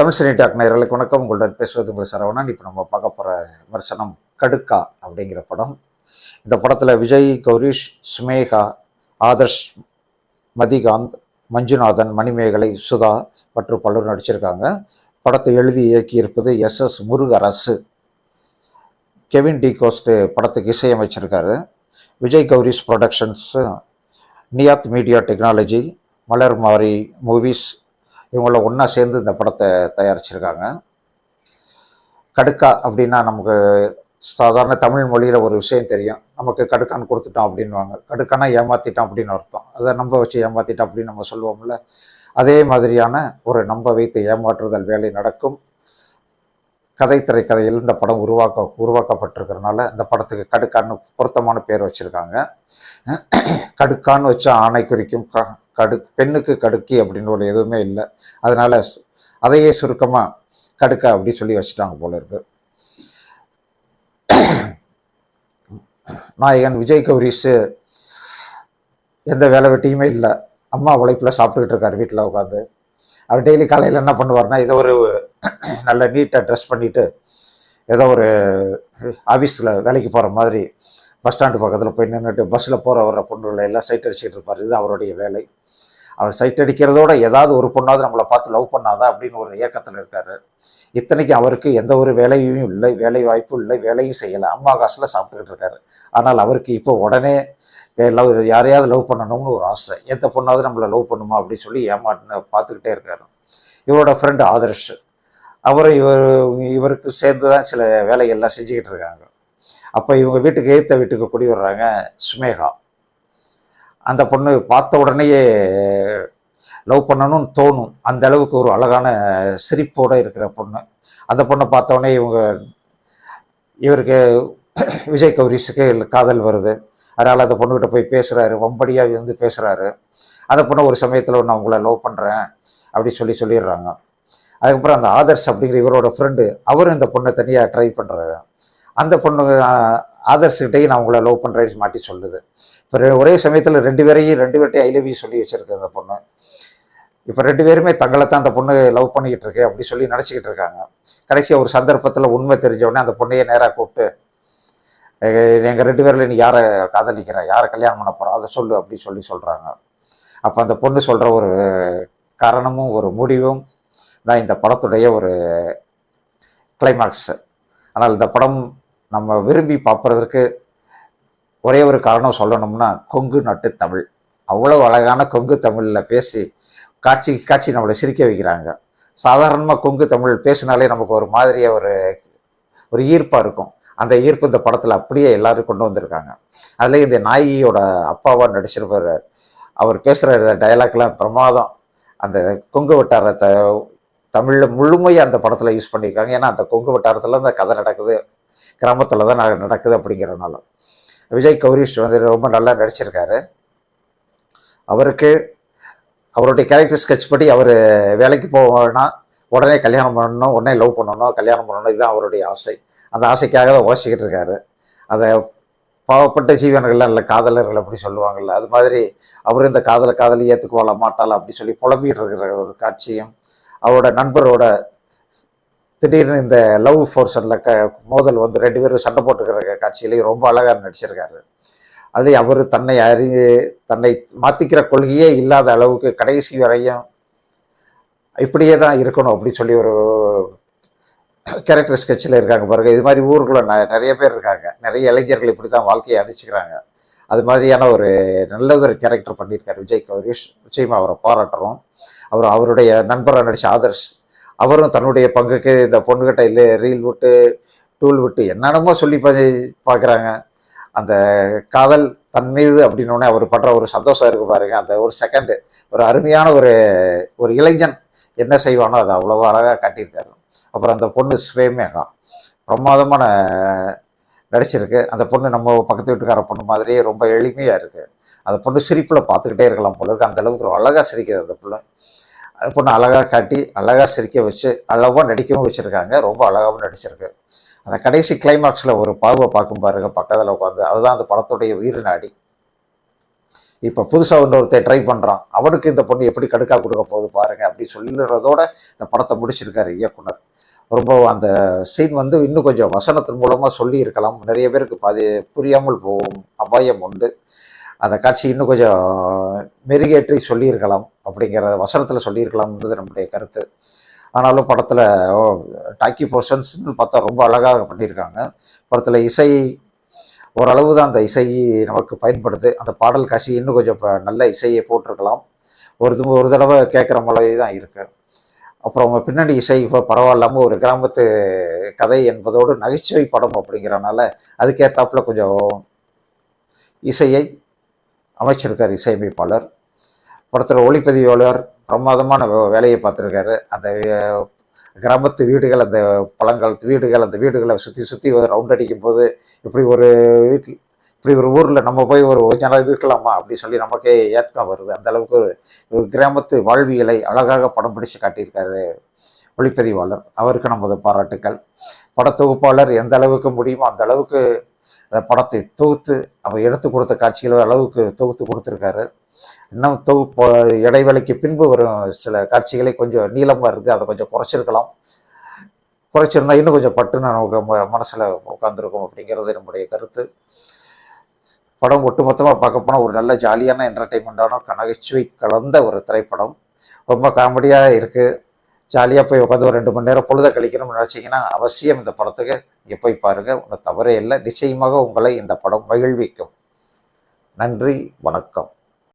Tamil cine talk நேயர்களுக்கு வணக்கம். உங்களுடன் பேசுவது உங்கள் சரவணன். இப்போ நம்ம பார்க்க போகிற விமர்சனம் கடுக்கா அப்படிங்கிற படம். இந்த படத்தில் விஜய் கௌரிஷ் சுமேகா ஆதர்ஷ் மதிகாந்த் மஞ்சுநாதன் மணிமேகலை சுதா மற்றும் பலரும் நடிச்சிருக்காங்க. படத்தை எழுதி இயக்கியிருப்பது S. S. Murugarasu. Kevin D. Ghost படத்துக்கு இசையமைச்சிருக்காரு. Vijay Gowrish productions Niyath media technology Malar Mari movies இவங்கள ஒன்றா சேர்ந்து இந்த படத்தை தயாரிச்சிருக்காங்க. கடுக்கா அப்படின்னா நமக்கு சாதாரண தமிழ் மொழியில் ஒரு விஷயம் தெரியும். நமக்கு கடுக்கான்னு கொடுத்துட்டோம் அப்படின்வாங்க கடுக்கானா ஏமாற்றிட்டோம் அப்படின்னு அர்த்தம். அதை நம்ப வச்சு ஏமாற்றிட்டோம் அப்படின்னு நம்ம சொல்லுவோம்ல. அதே மாதிரியான ஒரு நம்ப வைத்து ஏமாற்றுதல் வேலை நடக்கும். கதை திரைக்கதையில் இந்த படம் உருவாக்க உருவாக்கப்பட்டிருக்கிறனால இந்த படத்துக்கு கடுக்கான்னு பொருத்தமான பேர் வச்சுருக்காங்க. கடுக்கான்னு வச்சா ஆணை குறிக்கும். க கடு பெண்ணுக்கு கடுக்கி அப்படின்னு ஒரு எதுவுமே இல்லை. அதனால் அதையே சுருக்கமாக கடுக்கா அப்படி சொல்லி வச்சுட்டாங்க போல இருக்கு. நாயகன் விஜய் கௌரிஸு எந்த வேலை வெட்டியுமே இல்லை. அம்மா உழைப்பில் சாப்பிட்டுக்கிட்டு இருக்கார் வீட்டில் உட்காந்து அவர் டெய்லி காலையில் என்ன பண்ணுவார்னா ஏதோ ஒரு நல்ல நீட்டாக ட்ரெஸ் பண்ணிவிட்டு ஏதோ ஒரு ஆஃபீஸில் வேலைக்கு போகிற மாதிரி பஸ் ஸ்டாண்டு பக்கத்தில் போய் நின்றுட்டு பஸ்ஸில் போகிற வர பொண்ணுகளை எல்லாம் சைட் அடிச்சுட்டு இருப்பார். இது அவருடைய வேலை. அவர் சைட் அடிக்கிறதோட ஏதாவது ஒரு பொண்ணாவது நம்மளை பார்த்து லவ் பண்ணாதான் அப்படின்னு ஒரு இயக்கத்தில் இருக்காரு. இத்தனைக்கும் அவருக்கு எந்த ஒரு வேலையும் இல்லை வேலை வாய்ப்பும் இல்லை வேலையும் செய்யலை. அம்மா காசில் சாப்பிட்டுக்கிட்டு இருக்காரு. ஆனால் அவருக்கு இப்போ உடனே லவ் யாரையாவது லவ் பண்ணணும்னு ஒரு ஆசை. எந்த பொண்ணாவது நம்மளை லவ் பண்ணுமா? அப்படின்னு சொல்லி ஏமாட்டு பார்த்துக்கிட்டே இருக்காரு. இவரோட ஃப்ரெண்டு ஆதர்ஷ். அவரும் இவர் இவருக்கு சேர்ந்து தான் சில வேலைகள்லாம் செஞ்சுக்கிட்டு இருக்காங்க. அப்போ இவங்க வீட்டுக்கு எதிர்த்த வீட்டுக்கு குடி வர்றாங்க சுமேகா. அந்த பொண்ணு பார்த்த உடனேயே லவ் பண்ணணும்னு தோணும். அந்த அளவுக்கு ஒரு அழகான சிரிப்போடு இருக்கிற பொண்ணு. அந்த பொண்ணை பார்த்த உடனே இவங்க இவருக்கு விஜய் கௌரிஸுக்கு காதல் வருது. அதனால் அந்த பொண்ணுக்கிட்ட போய் பேசுகிறாரு வம்படியாக வந்து பேசுகிறாரு அந்த பொண்ணை ஒரு சமயத்தில் நான் உங்களை லவ் பண்ணுறேன் அப்படி சொல்லி சொல்லிடுறாங்க. அதுக்கப்புறம் அந்த ஆதர்ஷ் அப்படிங்கிற இவரோட ஃப்ரெண்டு அவரும் இந்த பொண்ணை தனியாக ட்ரை பண்ணுறாரு அந்த பொண்ணு ஆதர்ஸ்கிட்டையும் ஆதர்ஷ்கிட்டையும் நான் உங்களை லவ் பண்ணுறேன்னு மாட்டி சொல்லுது. இப்போ ஒரே சமயத்தில் ரெண்டு பேரையும் ரெண்டு பேர்ட்டையும் ஐ லவ் யூ சொல்லி வச்சுருக்கு அந்த பொண்ணு. இப்போ ரெண்டு பேருமே தங்களை தான் அந்த பொண்ணு லவ் பண்ணிக்கிட்டு இருக்கு அப்படி சொல்லி நினச்சிக்கிட்டு இருக்காங்க. கடைசியாக ஒரு சந்தர்ப்பத்தில் உண்மை தெரிஞ்ச உடனே அந்த பொண்ணையே நேராக கூப்பிட்டு எங்கள் ரெண்டு பேரில் நீ யாரை காதலிக்கிற? யாரை கல்யாணம் பண்ண போகிறோம் அதை சொல்லு அப்படி சொல்லி சொல்கிறாங்க அப்போ அந்த பொண்ணு சொல்கிற ஒரு காரணமும் ஒரு முடிவும் தான் இந்த படத்துடைய ஒரு கிளைமாக்ஸு ஆனால் இந்த படம் நம்ம விரும்பி பார்ப்பதற்கு ஒரே ஒரு காரணம் சொல்லணும்னா கொங்கு நாட்டு தமிழ். அவ்வளோ அழகான கொங்கு தமிழில் பேசி காட்சி காட்சி நம்மளை சிரிக்க வைக்கிறாங்க. சாதாரணமாக கொங்கு தமிழ் பேசினாலே நமக்கு ஒரு மாதிரியாக ஒரு ஒரு ஈர்ப்பாக இருக்கும். அந்த ஈர்ப்பு இந்த படத்தில் அப்படியே எல்லாரும் கொண்டு வந்திருக்காங்க. அதில் இந்த நாயகியோட அப்பாவாக நடிச்சிருப்பார். அவர் பேசுகிற டயலாக்லாம் பிரமாதம். அந்த கொங்கு வட்டாரத்தை தமிழில் முழுமையாக அந்த படத்தில் யூஸ் பண்ணியிருக்காங்க. ஏன்னா அந்த கொங்கு வட்டாரத்தில் அந்த கதை நடக்குது. கிராமத்தில் தான் நட- நடக்குது அப்படிங்கிறனால விஜய் கௌரிஷ் வந்து ரொம்ப நல்லா நடிச்சிருக்காரு. அவருக்கு அவருடைய கேரக்டர் ஸ்கெட்ச் படி அவர் வேலைக்கு போகணும்னா உடனே கல்யாணம் பண்ணணும் உடனே லவ் பண்ணணும் கல்யாணம் பண்ணணும் இதுதான் அவருடைய ஆசை. அந்த ஆசைக்காக தான் ஓசிக்கிட்டு இருக்காரு. அதை பாவப்பட்ட ஜீவன்கள்லாம் இல்லை காதலர்கள் அப்படி சொல்லுவாங்கள்ல அது மாதிரி அவர் இந்த காதலை காதலி ஏற்றுக்குவாள மாட்டாளா அப்படி சொல்லி புலம்பிகிட்டு இருக்கிற ஒரு காட்சியும் அவரோட நண்பரோட திடீர்னு இந்த லவ் ஃபோர்ஷனில் க மோதல் வந்து ரெண்டு பேரும் சண்டை போட்டுக்கிற காட்சியிலையும் ரொம்ப அழகாக நடிச்சிருக்காரு. அது அவர் தன்னை அறி தன்னை மாற்றிக்கிற கொள்கையே இல்லாத அளவுக்கு கடைசி வரையும் இப்படியே தான் இருக்கணும் அப்படின்னு சொல்லி ஒரு கேரக்டர் ஸ்கெட்சில் இருக்காங்க பாருங்க. இது மாதிரி ஊருக்குள்ள ந- நிறைய பேர் இருக்காங்க. நிறைய இளைஞர்கள் இப்படி தான் வாழ்க்கையை அடிச்சுக்கிறாங்க அது மாதிரியான ஒரு நல்ல ஒரு கேரக்டர் பண்ணியிருக்காரு விஜய் கௌரிஷ். நிச்சயமாக அவரை பாராட்டுறோம். அவர் அவருடைய நண்பராக நடிச்ச ஆதர்ஷ் அவரும் தன்னுடைய பங்குக்கு இந்த பொண்ணுக்கிட்ட இல்லை ரீல் விட்டு டூல் விட்டு என்னென்னமோ சொல்லி பார்க்குறாங்க அந்த காதல் தன் மீது அப்படின்னோடனே அவர் படுற ஒரு சந்தோஷம் இருக்கு பாருங்க. அந்த ஒரு செகண்டு ஒரு அருமையான ஒரு ஒரு இளைஞன் என்ன செய்வானோ அதை அவ்வளோ அழகாக காட்டியிருக்காரு. அப்புறம் அந்த பொண்ணு ஸ்வேமேகா பிரமாதமான நடிச்சிருக்கு. அந்த பொண்ணு நம்ம பக்கத்து வீட்டுக்கார பொண்ணு மாதிரியே ரொம்ப எளிமையாக இருக்குது அந்த பொண்ணு சிரிப்பில் பார்த்துக்கிட்டே இருக்கலாம் போல இருக்கு. அந்த அளவுக்கு ஒரு அழகாக சிரிக்குது அந்த பிள்ளை பொண்ணு அழகாக காட்டி அழகாக சிரிக்க வச்சு அழகாக நடிக்கவும் வச்சுருக்காங்க. ரொம்ப அழகாகவும் நடிச்சிருக்கு. அந்த கடைசி கிளைமாக்ஸில் ஒரு பாவை பார்க்கும் பாருங்க பக்கத்தில் உட்காந்து அதுதான் அந்த படத்துடைய உயிர் நாடி. இப்போ புதுசாக இன்னொருத்தர் ட்ரை பண்ணுறான் அவனுக்கு இந்த பொண்ணு எப்படி கடுக்கா கொடுக்க போகுது பாருங்க அப்படி சொல்லுறதோட இந்த படத்தை முடிச்சிருக்காரு இயக்குனர். ரொம்ப அந்த சீன் வந்து இன்னும் கொஞ்சம் வசனத்தின் மூலமாக சொல்லி இருக்கலாம். நிறைய பேருக்கு பாதி புரியாமல் போகும் அபாயம் உண்டு. அந்த காட்சி இன்னும் கொஞ்சம் மெருகேற்றி சொல்லியிருக்கலாம் அப்படிங்கிற வசனத்தில் சொல்லியிருக்கலாம்ன்றது நம்முடைய கருத்து. ஆனாலும் படத்தில் டாக்கி போர்ஷன்ஸ்னு பார்த்தா ரொம்ப அழகாக பண்ணியிருக்காங்க. படத்தில் இசை ஓரளவு தான் அந்த இசை நமக்கு பயன்படுது. அந்த பாடல் காட்சி இன்னும் கொஞ்சம் நல்ல இசையை போட்டிருக்கலாம். ஒரு ஒரு தடவை கேட்குற மாதிரி தான் இருக்குது அப்புறம் அவங்க பின்னணி இசை இப்போ பரவாயில்லாமல் ஒரு கிராமத்து கதை என்பதோடு நகைச்சுவை படம் அப்படிங்கிறனால அதுக்கேற்றாப்புல கொஞ்சம் இசையை அமைச்சிருக்கார் இசையமைப்பாளர். படத்தில் ஒளிப்பதிவாளர் பிரமாதமான வே- வேலையை பார்த்துருக்காரு. அந்த கிராமத்து வீடுகள் அந்த பழங்கள் வீடுகள் அந்த வீடுகளை சுற்றி சுற்றி ரவுண்ட் அடிக்கும் போது இப்படி ஒரு வீட்டில் இப்படி ஒரு ஊரில் நம்ம போய் ஒரு கொஞ்ச இருக்கலாமா அப்படின்னு சொல்லி நமக்கே ஏற்கம் வருது. அந்த அளவுக்கு ஒரு கிராமத்து வாழ்வியலை அழகாக படம் பிடிச்சு காட்டியிருக்காரு ஒளிப்பதிவாளர். அவருக்கு நமது பாராட்டுக்கள். படத்தொகுப்பாளர் எந்த அளவுக்கு முடியுமோ அந்த அளவுக்கு அந்த படத்தை தொகுத்து அவர் எடுத்து கொடுத்த காட்சிகள் அளவுக்கு தொகுத்து கொடுத்துருக்காரு. இன்னும் தொகுப்பு இடைவேளைக்கு பின்பு வரும் சில காட்சிகளை கொஞ்சம் நீளமாக இருக்குது அதை கொஞ்சம் குறைச்சிருக்கலாம். குறைச்சிருந்தா இன்னும் கொஞ்சம் பட்டுன்னு நமக்கு மனசில் உட்காந்துருக்கும் அப்படிங்கிறது நம்முடைய கருத்து. படம் ஒட்டுமொத்தமாக பார்க்க போனால் ஒரு நல்ல ஜாலியான என்டர்டைன்மெண்ட்டான நகைச்சுவை கலந்த ஒரு திரைப்படம். ரொம்ப காமெடியாக இருக்குது ஜாலியாக போய் உட்காந்து ஒரு ரெண்டு மணி நேரம் பொழுத கழிக்கணும்னு நினச்சிங்கன்னா அவசியம் இந்த படத்துக்கு இங்கே போய் பாருங்கள் ஒன்றும் தவறே இல்லை. நிச்சயமாக உங்களை இந்த படம் மகிழ்விக்கும். நன்றி. வணக்கம்.